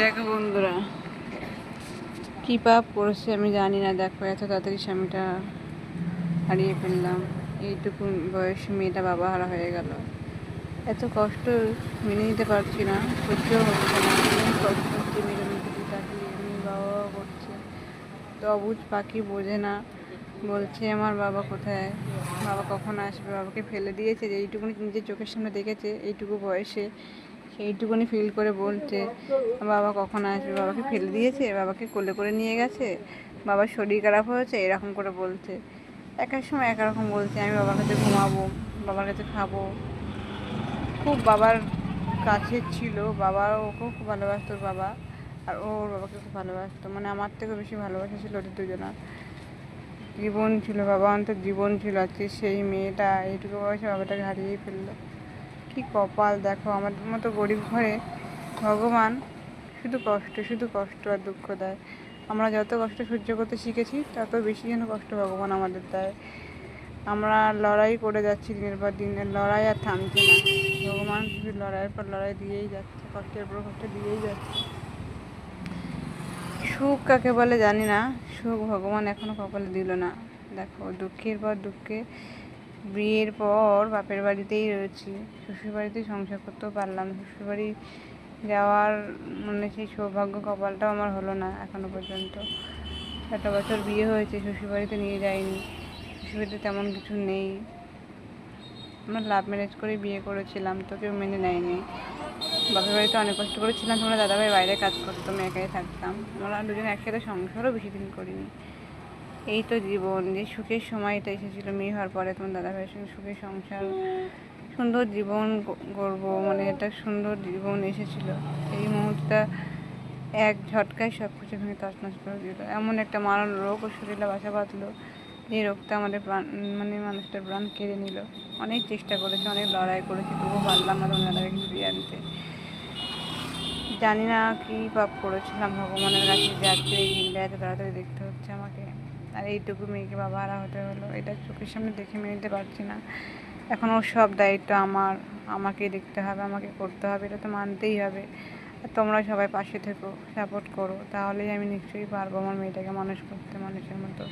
দেখো বন্ধুরা, কি পাপ করেছে আমি জানি না। দেখো এত তাড়াতাড়ি স্বামীটা হারিয়ে ফেললাম। এইটুকু বয়স মেয়েটা বাবা হারা হয়ে গেল। এত কষ্ট মেনে নিতে পারছি না, সহ্য হচ্ছে না কষ্ট হচ্ছে তাকিয়ে এমনি বাবা বাবা করছে তো অবুজ পাখি বোঝে না। বলছে, আমার বাবা কোথায়? বাবা কখন আসবে? বাবাকে ফেলে দিয়েছে যে এইটুকুনি নিজের চোখের সামনে দেখেছে, এইটুকু বয়সে সেইটুকুনি ফিল করে বলছে, বাবা কখন আসবে? বাবাকে ফেলে দিয়েছে, বাবাকে কোলে করে নিয়ে গেছে, বাবার শরীর খারাপ হয়েছে, এরকম করে বলছে। এক এক সময় একরকম বলছে, আমি বাবার কাছে ঘুমাবো, বাবার কাছে খাব। খুব বাবার কাছে ছিল বাবা ওকেও খুব ভালোবাসতো, বাবা আর ও ওর বাবাকে খুব ভালোবাসতো। মানে আমার থেকেও বেশি ভালোবাসা ছিল ওদের দুজনার। জীবন ছিল, বাবা অন্তর জীবন ছিল, আজকে সেই মেয়েটা এইটুকু বয়সে বাবাটাকে হারিয়েই ফেলল। কি কপাল, দেখো আমাদের মতো গরিব ঘরে ভগবান শুধু কষ্ট শুধু কষ্ট আর দুঃখ দেয়। আমরা যত কষ্ট সহ্য করতে শিখেছি, তত বেশি যেন কষ্ট ভগবান আমাদের দেয়। আমরা লড়াই করে যাচ্ছি দিনের পর দিনের লড়াই আর থামছে না। ভগবান শুধু লড়াইয়ের পর লড়াই দিয়েই যাচ্ছে, কষ্টের পর কষ্ট দিয়েই যাচ্ছে। সুখ কাকে বলে জানি না, সুখ ভগবান এখনও কপালে দিল না। দেখো, দুঃখের পর দুঃখে বিয়ের পর বাপের বাড়িতেই রয়েছি। শ্বশুর বাড়িতেই সংসার করতেও পারলাম শ্বশুর বাড়ি যাওয়ার মানে সেই সৌভাগ্য কপালটাও আমার হলো না এখনও পর্যন্ত। একটা বছর বিয়ে হয়েছে শ্বশুর বাড়িতে নিয়ে যায়নি শ্বশুর বাড়িতে তেমন কিছু নেই। আমরা লাভ ম্যারেজ করে বিয়ে করেছিলাম, তো কেউ মেনে নেয়নি। বাপের বাড়িতে অনেক কষ্ট করেছিলাম, তোমরা দাদাভাই বাইরে কাজ করতো, আমি একাই থাকতাম। আমরা দুজন একসাথে সংসারও বেশি দিন করিনি। এই তো জীবন, যে সুখের সময়টা এসেছিল, মেয়ে হওয়ার পরে তোমার দাদাভাইয়ের সঙ্গে সুখের সংসার, সুন্দর জীবন গ- গড়বো মানে একটা সুন্দর জীবন এসেছিল। এই মুহূর্তটা এক ঝটকায় সব কিছু ভেঙে তছনছ করে দিল। এমন একটা মারণ রোগ ও শরীরে বাসা বাঁধলো, যে রোগটা আমাদের প্রাণ মানে মানুষটার প্রাণ কেড়ে নিল। অনেক চেষ্টা করেছে, অনেক লড়াই করেছে, তবুও পারলাম না তোমার দাদাভাইকে ফিরিয়ে আনতে। জানি না কী পাপ করেছিলাম, ভগবানের কাছে যে আজকে এই দিনটা এত তাড়াতাড়ি দেখতে হচ্ছে আমাকে। আর এইটুকু মেয়েকে বাবা হারা হতে হলো, এটা চোখের সামনে দেখে মেনে নিতে পারছি না। এখন ওর সব দায়িত্ব আমার আমাকে দেখতে হবে, আমাকে করতে হবে, এটা তো মানতেই হবে। আর তোমরা সবাই পাশে থেকো সাপোর্ট করো, তাহলেই আমি নিশ্চয়ই পারব আমার মেয়েটাকে মানুষ করতে, মানুষের মতো।